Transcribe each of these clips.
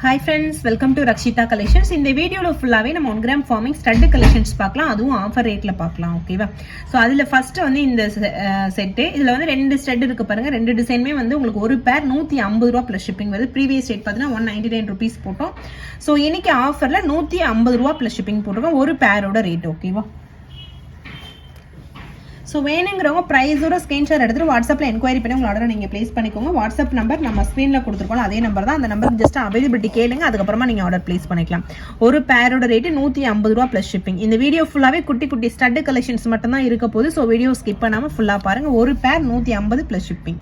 Hi friends welcome to Rakshitha collections இந்த வீடியோவில் ஃபுல்லாகவே நம்ம one gram forming stud collections பார்க்கலாம். அதுவும் ஆஃபர் ரேட்டில் பார்க்கலாம் ஓகேவா ஸோ அதில் ஃபஸ்ட்டு வந்து இந்த செட்டு uh, இதில் வந்து ரெண்டு ஸ்டெட் இருக்கு பாருங்கள் ரெண்டு டிசைனுமே வந்து உங்களுக்கு ஒரு பேர் நூற்றி ஐம்பது ரூபா ப்ளஸ் ஷிப்பிங் வருது. ப்ரீவியஸ் ரேட் பார்த்தீங்கன்னா ஒன் நைன்டி நைன் ருபீஸ் போட்டோம். ஸோ இன்றைக்கி ஆஃபரில் நூற்றி ஐம்பது ரூபா ப்ளஸ் ஷிப்பிங் போட்டிருக்கோம். ஒரு பேரோட ரேட் ஓகேவா ஸோ வேணுங்கிறவங்க ப்ரைஸோட ஸ்க்ரீன்ஷாட் எடுத்துகிட்டு வாட்ஸ்அப்பில் என்கொயரி பண்ணி உங்கள் ஆர்டர் நீங்கள் ப்ளேஸ் பண்ணிக்கோங்க. வாட்ஸ்அப் நம்பர் நம்ம ஸ்க்ரீனில் கொடுத்துருக்கோம் அதே நம்பர் தான். அந்த நம்பர் ஜஸ்ட் அவைலபிலிட்டி கேளுங்க அதுக்கப்புறமா நீங்கள் ஆர்டர் ப்ளேஸ் பண்ணிக்கலாம். ஒரு பேரோட ரேட்டு நூற்றி ஐம்பது ரூபா ப்ளஸ் ஷிப்பிங் இந்த வீடியோ ஃபுல்லாகவே குட்டி குட்டி ஸ்டட் கலெக்ஷன்ஸ் மட்டும் தான் இருக்க போது ஸோ வீடியோ ஸ்கிப் பண்ணாமல் ஃபுல்லாக பாருங்கள் ஒரு பேர் நூற்றி ஐம்பது ப்ளஸ் ஷிப்பிங்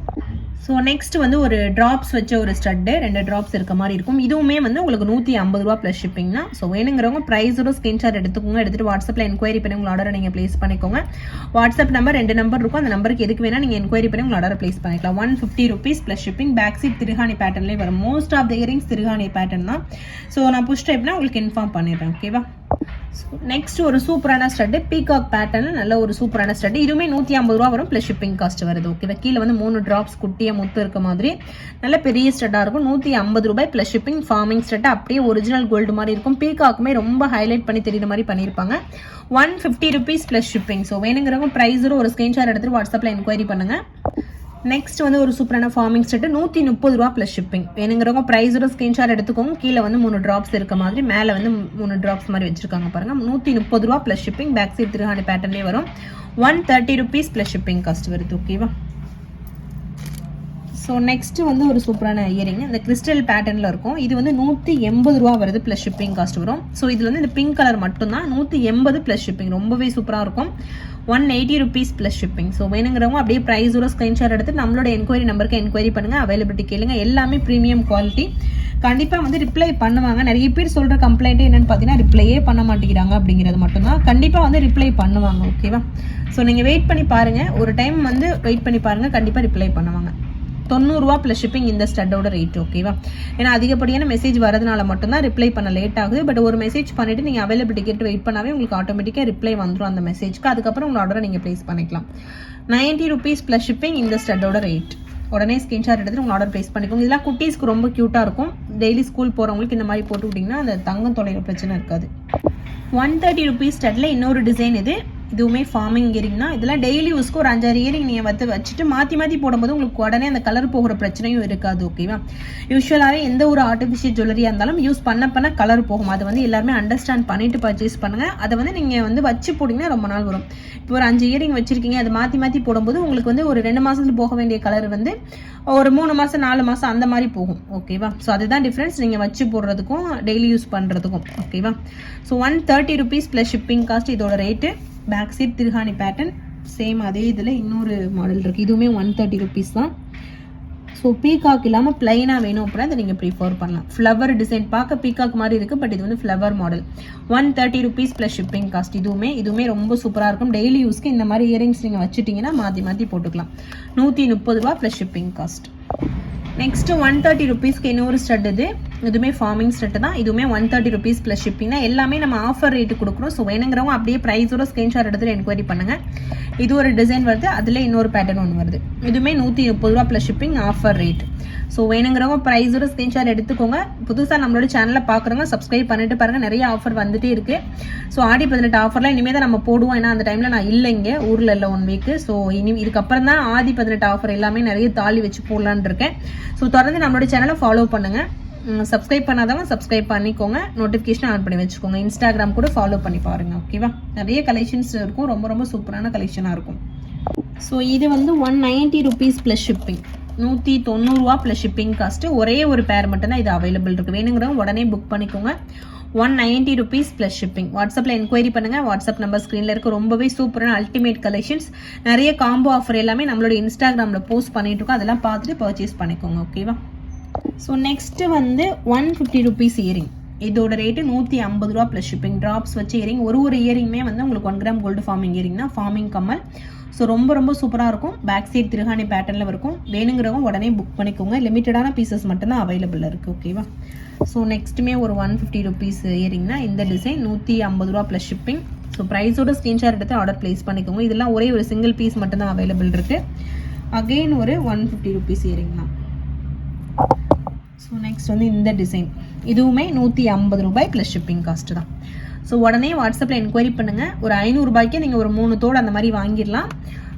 ஸோ நெக்ஸ்ட் வந்து ஒரு ட்ராப்ஸ் வச்ச ஒரு ஸ்டட்டு ரெண்டு ட்ராப்ஸ் இருக்க மாதிரி இருக்கும். இதுவுமே வந்து உங்களுக்கு நூற்றி ஐம்பது ரூபா ப்ளஸ் ஷிப்பிங்னா ஸோ வேணுங்கிறவங்க ப்ரைஸோட ஸ்க்ரீன்ஷாட் எடுத்துக்கோங்க. எடுத்துட்டு வாட்ஸ்அப்பில் என்கொயரி பண்ணி உங்கள் ஆர்டரை நீங்கள் ப்ளேஸ் பண்ணிக்கோங்க. வாட்ஸ்அப் நம்பர் ரெண்டு நம்பர் இருக்கும். அந்த நம்பருக்கு எதுக்கு வேணால் நீங்கள் என்கொயரி பண்ணி உங்கள் ஆர்டரை ப்ளேஸ் பண்ணிக்கலாம். One fifty rupees plus shipping back side திருகாணி பேட்டர்ன்லேயே வரும். மோஸ்ட் ஆஃப் த இயரிங்ஸ் திருகாணி பேட்டர்ன் தான். ஸோ நான் புஷ் டைப்னா உங்களுக்கு இன்ஃபார்ம் பண்ணிடுறேன் ஓகேவா நெக்ஸ்ட் ஒரு சூப்பரான ஸ்டட்டு. பீகாக் பேட்டர்ன் நல்ல ஒரு சூப்பரான ஸ்டட்டு. இதுவுமே நூற்றி ஐம்பது ரூபா வரும். ப்ளஸ் ஷிப்பிங் காஸ்ட் வருது. ஓகேவா கீழே வந்து மூணு ட்ராப்ஸ் குட்டியாக முத்து இருக்க மாதிரி. நல்ல பெரிய ஸ்டட்டாக இருக்கும். நூற்றி ஐம்பது ரூபாய் ப்ளஸ் ஷிப்பிங் ஃபார்மிங் ஸ்டட்டு. அப்படியே ஒரிஜினல் கோல்டு மாதிரி இருக்கும். பீகாக்குமே ரொம்ப ஹைலைட் பண்ணி தெரியுற மாதிரி பண்ணியிருப்பாங்க. One fifty rupees plus shipping so வேணுங்கிறவங்க ப்ரைஸரும் ஒரு ஸ்க்ரீன்ஷாட் எடுத்துட்டு வாட்ஸ்அப்பில் என்கொயரி பண்ணுங்கள் நெக்ஸ்ட் வந்து ஒரு சூப்பரான ஃபார்மிங் செட்டு நூற்றி முப்பது ரூபா ப்ளஸ் ஷிப்பிங் வேணுங்கிறவங்க ப்ரைஸோட ஸ்க்ரீன்ஷாட் எடுத்துக்கோங்க. கீழே வந்து மூணு ட்ராப்ஸ் இருக்க மாதிரி மேலே வந்து மூணு ட்ராப்ஸ் மாதிரி வச்சிருக்காங்க பாருங்க. நூற்றி முப்பது ரூபா ப்ளஸ் ஷிப்பிங் பேக் சைட் திருஹாண்டி பேட்டர்னே வரும். One thirty rupees plus shipping cost வருது ஓகேவா ஸோ நெக்ஸ்ட் வந்து ஒரு சூப்பரான இயரிங் இந்த கிறிஸ்டல் பேட்டர்னில் இருக்கும். இது வந்து நூற்றி எண்பது ரூபா வருது ப்ளஸ் ஷிப்பிங் காஸ்ட் வரும். ஸோ இதில் வந்து இந்த பிங்க் கலர் மட்டும்தான். நூற்றி எண்பது ப்ளஸ் ஷிப்பிங் ரொம்பவே சூப்பராக இருக்கும். One eighty rupees plus shipping so வேணுங்கிறவங்க அப்படியே ப்ரைஸோட ஸ்க்ரீன்ஷாட் எடுத்து நம்மளோட என்கொயரி நம்பருக்கு என்கொயரி பண்ணுங்கள் அவைலபிலிட்டி கேளுங்க. எல்லாமே ப்ரீமியம் குவாலிட்டி கண்டிப்பாக வந்து ரிப்ளை பண்ணுவாங்க. நிறைய பேர் சொல்கிற கம்ப்ளைண்ட் என்னென்னு பார்த்தீங்கன்னா ரிப்ளையே பண்ண மாட்டேங்கிறாங்க அப்படிங்கிறது மட்டும்தான். கண்டிப்பாக வந்து ரிப்ளை பண்ணுவாங்க ஓகேவா ஸோ நீங்கள் வெயிட் பண்ணி பாருங்கள் ஒரு டைம் வந்து வெயிட் பண்ணி பாருங்கள் கண்டிப்பாக ரிப்ளை பண்ணுவாங்க. தொண்ணூறுரூவா ப்ளஸ் ஷிப்பிங் இந்த ஸ்டட்டோட ரேட் ஓகேவா ஏன்னா அதிகப்படியான மெசேஜ் வரதுனால மட்டும்தான் ரிப்ளை பண்ண லேட் ஆகுது. பட் ஒரு மெசேஜ் பண்ணிவிட்டு நீங்கள் அவைலபிலிட்டி கேட்டு வெயிட் பண்ணாவே உங்களுக்கு ஆட்டோமேட்டிக்காக ரிப்ளை வந்துடும் அந்த மெசேஜ்க்கு அதுக்கப்புறம் உங்கள் ஆர்டரை நீங்கள் ப்ளேஸ் பண்ணிக்கலாம். நைன்ட்டி ருபீஸ் ப்ளஸ் ஷிப்பிங் இந்த ஸ்டட்டோட ரேட் உடனே ஸ்கிரீன்ஷாட் எடுத்து உங்கள் ஆர்டர் ப்ளேஸ் பண்ணிக்கோங்க. இதெல்லாம் குட்டீஸ்க்கு ரொம்ப க்யூட்டாக இருக்கும். டெய்லி ஸ்கூல் போகிறவங்களுக்கு இந்த மாதிரி போட்டு விட்டிங்கன்னா அந்த தங்கம் தொலைகிற பிரச்சனை இருக்காது. ஒன் தேர்ட்டி ருபீஸ் ஸ்டட்டில் இன்னொரு டிசைன் இது. இதுவுமே ஃபார்மிங் இயரிங்னா இதெல்லாம் டெய்லி யூஸ்க்கு ஒரு அஞ்சாறு இயரிங் நீங்கள் வந்து வச்சுட்டு மாற்றி மாற்றி போடும்போது உங்களுக்கு உடனே அந்த கலர் போகிற பிரச்சனையும் இருக்காது ஓகேவா யூஸ்வலாகவே எந்த ஒரு ஆர்டிஃபிஷியல் ஜுவல்லரியாக இருந்தாலும் யூஸ் பண்ண பண்ண கலர் போகும். அது வந்து எல்லாருமே அண்டர்ஸ்டாண்ட் பண்ணிட்டு பர்ச்சேஸ் பண்ணுங்கள் அதை வந்து நீங்கள் வந்து வச்சு போட்டிங்கன்னா ரொம்ப நாள் வரும். இப்போ ஒரு அஞ்சு இயரிங் வச்சுருக்கீங்க அதை மாற்றி மாற்றி போடும்போது உங்களுக்கு வந்து ஒரு ரெண்டு மாதத்துல போக வேண்டிய கலர் வந்து ஒரு மூணு மாதம் நாலு மாதம் அந்த மாதிரி போகும் ஓகேவா ஸோ அதுதான் டிஃப்ரென்ஸ் நீங்கள் வச்சு போடுறதுக்கும் டெய்லி யூஸ் பண்ணுறதுக்கும் ஓகேவா so one thirty rupees plus shipping cost இதோட ரேட்டு பேக் சைட் திருஹானி பேட்டர்ன் சேம் அதே இதில் இன்னொரு மாடல் இருக்குது இதுவுமே ஒன் தேர்ட்டி ருபீஸ் தான். ஸோ பீகாக் இல்லாமல் பிளைனாக வேணும் அப்படின்னா அதை நீங்கள் ப்ரிஃபர் பண்ணலாம். ஃப்ளவர் டிசைன் பார்க்க பீகாக் மாதிரி இருக்குது பட் இது வந்து flower model one thirty rupees plus shipping cost இதுவுமே இதுவுமே ரொம்ப சூப்பராக இருக்கும். டெய்லி யூஸ்க்கு இந்த மாதிரி இயரிங்ஸ் நீங்கள் வச்சுட்டிங்கன்னா மாற்றி மாற்றி போட்டுக்கலாம். நூற்றி முப்பது ரூபா plus shipping cost next one thirty ருபீஸ்க்கு இன்னொரு ஸ்டட் இது. இதுவுமே ஃபார்மிங் ஸ்டட் தான். இதுவுமே one thirty rupees plus shipping எல்லாமே நம்ம ஆஃபர் ரேட்டு கொடுக்குறோம். ஸோ வேணுங்கிறவங்க அப்படியே ப்ரைஸோட ஸ்க்ரீன்ஷாட் எடுத்துகிட்டு என்கொயரி பண்ணுங்கள் இது ஒரு டிசைன் வருது. அதில் இன்னொரு பேட்டர்ன் ஒன்று வருது. இதுவுமே நூற்றி முப்பது ரூபா plus shipping offer rate so வேணுங்கிறவங்க ப்ரைஸோட ஸ்க்ரீன்ஷாட் எடுத்துக்கோங்க. புதுசாக நம்மளோட சேனலில் பார்க்குறவங்க சப்ஸ்கிரைப் பண்ணிட்டு பாருங்கள் நிறைய ஆஃபர் வந்துட்டே இருக்குது ஸோ ஆடி பதினெட்டு ஆஃபர்லாம் இனிமேல் தான் நம்ம போடுவோம். ஏன்னா அந்த டைமில் நான் இல்லைங்க ஊரில் இல்லை ஒன் வீக்கு ஸோ இனி இதுக்கப்புறம் தான் ஆதி பதினெட்டு ஆஃபர் எல்லாமே நிறைய தாலி வச்சு போடலான்னு இருக்கேன். ஸோ தொடர்ந்து நம்மளோட சேனலை ஃபாலோ பண்ணுங்கள் சப்ஸ்கிரைப் பண்ணாதவங்க சப்ஸ்கிரைப் பண்ணிக்கோங்க. நோட்டிஃபிகேஷன் ஆன் பண்ணி வச்சுக்கோங்க. இன்ஸ்டாகிராம் கூட ஃபாலோ பண்ணி பாருங்கள் ஓகேவா நிறைய கலெக்ஷன்ஸ் இருக்கும். ரொம்ப ரொம்ப சூப்பரான கலெக்ஷனாக இருக்கும். ஸோ இது வந்து one ninety rupees plus shipping நூற்றி தொண்ணூறுரூவா ப்ளஸ் ஷிப்பிங் காஸ்ட்டு ஒரே ஒரு பேர் மட்டும்தான் இது அவைலபிள் இருக்குது வேணுங்கிறவங்க உடனே புக் பண்ணிக்கோங்க. One ninety rupees plus shipping வாட்ஸ்அப்பில் என்கொயரி பண்ணுங்கள் வாட்ஸ்அப் நம்பர் ஸ்க்ரீனில் இருக்க. ரொம்பவே சூப்பரான அல்டிமேட் கலெக்ஷன்ஸ் நிறைய காம்போ ஆஃபர் எல்லாமே நம்மளோட இன்ஸ்டாகிராமில் போஸ்ட் பண்ணிட்டு இருக்கோம். அதெல்லாம் பார்த்துட்டு பர்ச்சேஸ் பண்ணிக்கோங்க ஓகேவா ஸோ நெக்ஸ்ட்டு வந்து ஒன் ஃபிஃப்டி ருபீஸ் இயரிங் இதோட ரேட்டு நூற்றி ஐம்பது ரூபா ப்ளஸ் ஷிப்பிங் ட்ராப்ஸ் வச்சு இயரிங் ஒரு ஒரு இயரிங்குமே வந்து உங்களுக்கு ஒன் கிராம் கோல்டு ஃபார்மிங் இயரிங்னா ஃபார்மிங் கம்மல். ஸோ ரொம்ப ரொம்ப சூப்பராக இருக்கும். பேக் சைட் திருகாணி பேட்டர்னில் இருக்கும். வேணுங்கிறவங்க உடனே புக் பண்ணிக்கோங்க. லிமிட்டடான பீசஸ் மட்டும்தான் அவைலபிள் இருக்குது ஓகேவா ஸோ நெக்ஸ்ட்டுமே ஒரு ஒன் ஃபிஃப்டி ருபீஸ் இயரிங்னா இந்த டிசைன் நூற்றி ஐம்பது ரூபா ப்ளஸ் ஷிப்பிங் ஸோ ப்ரைஸோட ஸ்க்ரீன்ஷாட் எடுத்து ஆர்டர் ப்ளேஸ் பண்ணிக்கோங்க. இதெல்லாம் ஒரே ஒரு சிங்கிள் பீஸ் மட்டும்தான் அவைலபிள் இருக்குது அகெயின் ஒரு ஒன் ஃபிஃப்டி ருபீஸ் இயரிங் தான். ஸோ நெக்ஸ்ட் வந்து இந்த டிசைன் இதுவுமே நூற்றி ஐம்பது ரூபாய் ப்ளஸ் ஷிப்பிங் காஸ்ட் தான். ஸோ உடனே வாட்ஸ்அப்பில் என்கொயரி பண்ணுங்கள் ஒரு ஐநூறுரூபாய்க்கே நீங்கள் ஒரு மூணு தோடு அந்த மாதிரி வாங்கிடலாம்.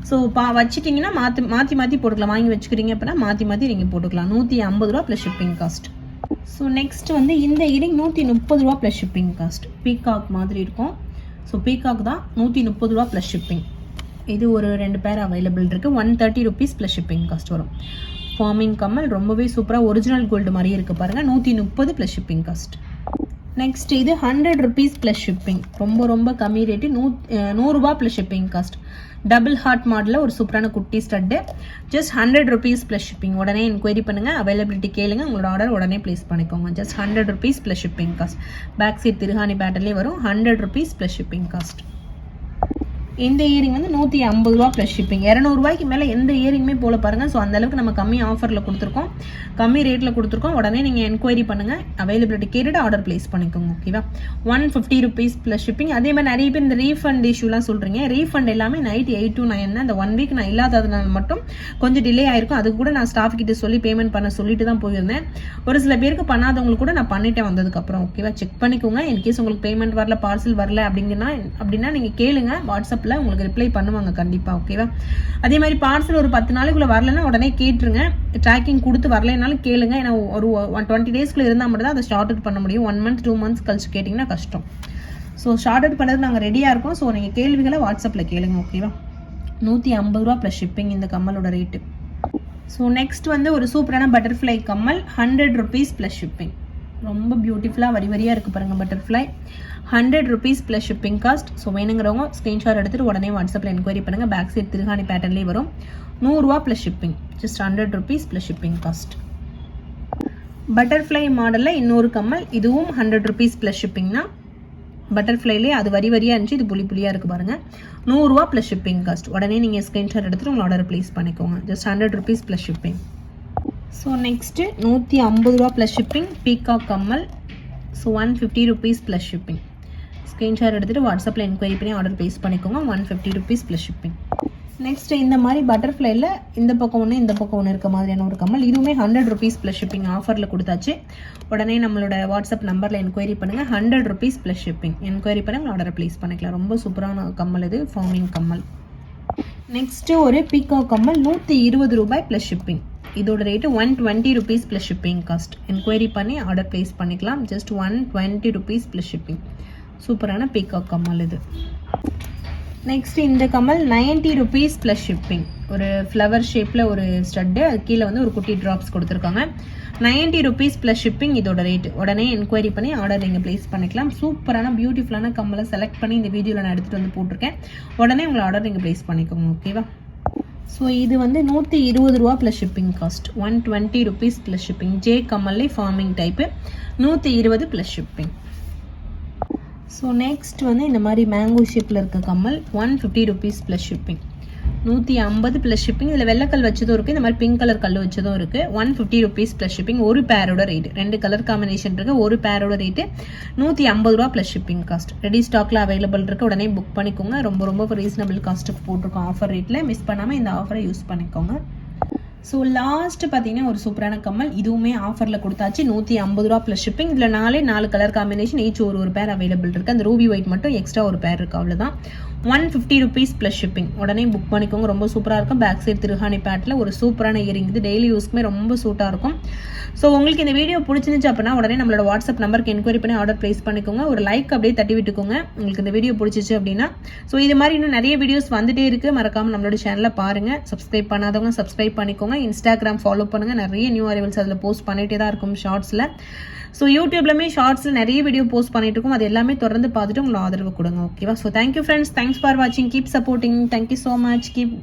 ஸோ பா வச்சுட்டிங்கன்னா மாற்றி மாற்றி மாற்றி போட்டுக்கலாம். வாங்கி வச்சுக்கிறீங்க அப்படின்னா மாற்றி மாற்றி நீங்கள் போட்டுக்கலாம். நூற்றி ஐம்பது ரூபா plus shipping cost so next வந்து இந்த இயரிங் நூற்றி முப்பது ரூபா ப்ளஸ் ஷிப்பிங் காஸ்ட் பீகாக் மாதிரி இருக்கும். ஸோ பீகாக் தான் நூற்றி முப்பது ரூபா ப்ளஸ் ஷிப்பிங் இது ஒரு ரெண்டு பேர் அவைலபிள் இருக்குது one thirty rupees plus shipping cost வரும். ஃபார்மிங் கம்மல் ரொம்பவே சூப்பராக ஒரிஜினல் கோல்டு மாதிரியே இருக்குது பாருங்கள் நூற்றி முப்பது ப்ளஸ் ஷிப்பிங் காஸ்ட் நெக்ஸ்ட் இது ஹண்ட்ரட் ருபீஸ் ப்ளஸ் ஷிப்பிங் ரொம்ப ரொம்ப கம்மி ரேட்டு நூ நூறுரூபா plus shipping cost double heart மாடலில் ஒரு சூப்பரான குட்டி stud just hundred rupees plus shipping உடனே என்கொயரி பண்ணுங்கள் அவைலபிலிட்டி கேளுங்க. உங்களோட ஆர்டர் உடனே ப்ளேஸ் பண்ணிக்கோங்க. Just hundred rupees plus shipping cost back side திருஹானி பேட்டர்லேயே வரும். Hundred rupees plus shipping cost இந்த இயரிங் வந்து நூற்றி ஐம்பது ரூபா ப்ளஸ் ஷிப்பிங் இரநூறுபாய்க்கு மேலே எந்த இயரிங்குமே போல பாருங்கள் ஸோ அந்தளவுக்கு நம்ம கம்மி ஆஃபரில் கொடுத்துருக்கோம். கம்மி ரேட்டில் கொடுத்துருக்கோம். உடனே நீங்கள் என்கொயரி பண்ணுங்கள் அவைலபிலிட்டி கேட்டுட்டு ஆர்டர் ப்ளேஸ் பண்ணிக்கோங்க ஓகேவா one fifty rupees plus shipping அதே மாதிரி நிறைய பேர் இந்த ரீஃபண்ட் இஷ்யூலாம் சொல்கிறீங்க ரீஃபண்ட் எல்லாமே நைட் எயிட் டு நைன் அந்த ஒன் வீக் நான் இல்லாததுனால மட்டும் கொஞ்சம் டிலே ஆயிருக்கும். அது கூட நான் ஸ்டாஃப் கிட்ட சொல்லி பேமெண்ட் பண்ண சொல்லிட்டு தான் போயிருந்தேன். ஒரு சில பேருக்கு பண்ணாதவங்களுக்கு கூட நான் பண்ணிட்டேன் வந்ததுக்கப்புறம் ஓகேவா செக் பண்ணிக்கோங்க. இன்கேஸ் உங்களுக்கு பேமெண்ட் வரல பார்சல் வரல அப்படிங்கன்னா அப்படின்னா நீங்கள் கேளுங்க. வாட்ஸ்அப்பில் உங்களுக்கு ரிப்ளை பண்ணுவாங்க கண்டிப்பாக ஓகேவா அதே மாதிரி பார்சல் ஒரு பத்து நாளைக்குள்ள வரலன்னா உடனே கேட்டுருங்க. ட்ராக்கிங் கொடுத்து வரலைனாலும் கேளுங்க. ஏன்னா ஒரு ஒன் டுவெண்ட்டி டேஸ்க்குள்ளே இருந்தால் மட்டும் தான் அதை ஷார்ட் அவுட் பண்ண முடியும். ஒன் மந்த் டூ மந்த்ஸ் கழிச்சு கேட்டிங்கன்னா கஷ்டம். ஸோ ஷார்ட் அவுட் பண்ணுறது நாங்கள் ரெடியாக இருக்கோம். ஸோ நீங்கள் கேள்விகளை வாட்ஸ்அப்பில் கேளுங்க ஓகேவா நூற்றி ஐம்பது ரூபா ப்ளஸ் ஷிப்பிங் இந்த கம்மலோட ரேட்டு ஸோ நெக்ஸ்ட் வந்து ஒரு சூப்பரான பட்டர்ஃப்ளை கம்மல் ஹண்ட்ரட் ருபீஸ் ப்ளஸ் ஷிப்பிங் ரொம்ப பியூட்டிஃபுல்லாக வரி வரியாக இருக்குது பாருங்கள் butterfly hundred rupees plus shipping cost so வேணுங்கிறவங்க ஸ்க்ரீன்ஷாட் எடுத்துகிட்டு உடனே வாட்ஸ்அப்பில் என்கொயரி பண்ணுங்கள் பேக் சைட் திருகாணி பேட்டர்லேயே வரும். நூறுரூவா plus shipping just hundred rupees plus shipping cost butterfly மாடலில் இன்னொரு கம்மல். இதுவும் ஹண்ட்ரட் ருபீஸ் ப்ளஸ் ஷிப்பிங்னா பட்டர்ஃப்ளைலே அது வரி வரியாக இருந்துச்சு இது புளி புளியாக இருக்குது பாருங்கள் நூறுரூவா ப்ளஸ் ஷிப்பிங் காஸ்ட் உடனே நீங்கள் ஸ்க்ரீன்ஷாட் எடுத்துகிட்டு உங்களோட ஆர்டர் ப்ளேஸ் பண்ணிக்கோங்க. Just hundred rupees plus shipping so next நூற்றி ஐம்பது ரூபா ப்ளஸ் ஷிப்பிங் பீகாக் கம்மல். So one fifty rupees plus shipping screenshot எடுத்துகிட்டு வாட்ஸ்அப்பில் என்கொயரி பண்ணி ஆர்டர் ப்ளேஸ் பண்ணிக்கோங்க. One fifty rupees plus shipping next இந்த மாதிரி பட்டர்ஃப்ளைல இந்த பக்கம் ஒன்று இந்த பக்கம் ஒன்று இருக்க மாதிரியான ஒரு கம்மல். இதுவுமே ஹண்ட்ரட் ருபீஸ் ப்ளஸ் ஷிப்பிங் ஆஃபரில் கொடுத்தாச்சு. உடனே நம்மளோட வாட்ஸ்அப் நம்பரில் என்கொயரி பண்ணுங்கள் hundred rupees plus shipping enquiry பண்ணுங்கள் ஆர்டரை ப்ளேஸ் பண்ணிக்கலாம். ரொம்ப சூப்பரான கம்மல் இது ஃபார்மிங் கம்மல். நெக்ஸ்ட்டு ஒரு பீகா கம்மல் நூற்றி இருபது ரூபாய் ப்ளஸ் ஷிப்பிங் இதோட rate one twenty rupees plus shipping cost enquiry பண்ணி ஆர்டர் ப்ளேஸ் பண்ணிக்கலாம். Just one twenty rupees plus shipping சூப்பரான பீகாக் கம்மல் இது. நெக்ஸ்ட் இந்த கமல் நைன்ட்டி ருபீஸ் ப்ளஸ் ஷிப்பிங் ஒரு ஃப்ளவர் ஷேப்பில் ஒரு ஸ்டட்டு அது கீழே வந்து ஒரு குட்டி ட்ராப்ஸ் கொடுத்துருக்காங்க. நைன்ட்டி ருபீஸ் ப்ளஸ் ஷிப்பிங் இதோட ரேட் உடனே என்கொயரி பண்ணி ஆர்டர் நீங்கள் ப்ளேஸ் பண்ணிக்கலாம். சூப்பரான பியூட்டிஃபுல்லான கம்மலை செலக்ட் பண்ணி இந்த வீடியோவில் நான் எடுத்துகிட்டு வந்து போட்டிருக்கேன். உடனே உங்களை ஆர்டர் நீங்கள் ப்ளேஸ் பண்ணிக்கோங்க ஓகேவா ஸோ இது வந்து நூற்றி இருபது ரூபா plus shipping cost one twenty rupees plus shipping J கமல்லே ஃபார்மிங் டைப்பு நூற்றி இருபது ப்ளஸ் ஷிப்பிங் ஸோ நெக்ஸ்ட் வந்து இந்த மாதிரி மேங்கோ ஷேப்பில் இருக்க கம்மல் one fifty rupees plus shipping நூற்றி ஐம்பது ப்ளஸ் ஷிப்பிங் இதில் வெள்ளைக்கல் வச்சதும் இருக்குது இந்த மாதிரி பிங்க் கலர் கல் வச்சதும் இருக்குது one fifty rupees plus shipping ஒரு பேரோட ரேட்டு ரெண்டு கலர் காம்பினேஷன் இருக்குது ஒரு பேரோட ரேட்டு நூற்றி ஐம்பது ரூபா ப்ளஸ் ஷிப்பிங் காஸ்ட் ரெடி ஸ்டாக்கில் அவைலபிள் இருக்குது உடனே புக் பண்ணிக்கோங்க. ரொம்ப ரொம்ப ரீசனபிள் காஸ்ட்டுக்கு போட்டிருக்கோம் ஆஃபர் ரேட்டில் மிஸ் பண்ணாமல் இந்த ஆஃபரை யூஸ் பண்ணிக்கோங்க. ஸோ லாஸ்ட் பார்த்தீங்கன்னா ஒரு சூப்பரான கம்மல். இதுவுமே ஆஃபரில் கொடுத்தாச்சு. நூற்றி ஐம்பது ரூபா ப்ளஸ் ஷிப்பிங் இதில் நாலே நாலு கலர் காம்பினேஷன் ஈச் ஒரு ஒரு பேர் அவைலபிள் இருக்குது அந்த ரூபி ஒயிட் மட்டும் எக்ஸ்ட்ரா ஒரு பேர் இருக்குது அவ்வளோதான் one fifty rupees plus shipping உடனே புக் பண்ணிக்கோங்க. ரொம்ப சூப்பராக இருக்கும். பேக் சைடு திருஹானி பேட்டில் ஒரு சூப்பரான இயரிங் இது டெய்லி யூஸ்க்குமே ரொம்ப சூட்டாக இருக்கும். ஸோ உங்களுக்கு இந்த வீடியோ பிடிச்சிருந்துச்சு அப்படின்னா உடனே நம்மளோட வாட்ஸ்அப் நம்பருக்கு என்கொயரி பண்ணி ஆர்டர் ப்ளேஸ் பண்ணிக்கோங்க. ஒரு லைக் அப்படியே தட்டி விட்டுக்கோங்க. உங்களுக்கு இந்த வீடியோ பிடிச்சிச்சு அப்படின்னா. ஸோ இது மாதிரி இன்னும் நிறைய வீடியோஸ் வந்துட்டே இருக்குது மறக்காமல் நம்மளோட சேனலை பாருங்கள் சப்ஸ்கிரைப் பண்ணாதவங்க சப்ஸ்கிரைப் பண்ணிக்கோங்க. இன்ஸ்டாகிராம் ஃபாலோ பண்ணுங்கள் நிறைய நியூ அரைவல்ஸ் அதில் போஸ்ட் பண்ணிகிட்டே தான் இருக்கும் ஷார்ட்ஸில் ஸோ யூடியூப்லமே ஷார்ட்ஸில் நிறைய வீடியோ போஸ்ட் பண்ணிட்டு இருக்கோம். அது எல்லாமே தொடர்ந்து பார்த்துட்டு உங்களை ஆதரவு கொடுங்க ஓகேவா so thank you friends thanks for வாட்சிங் keep supporting thank you so much keep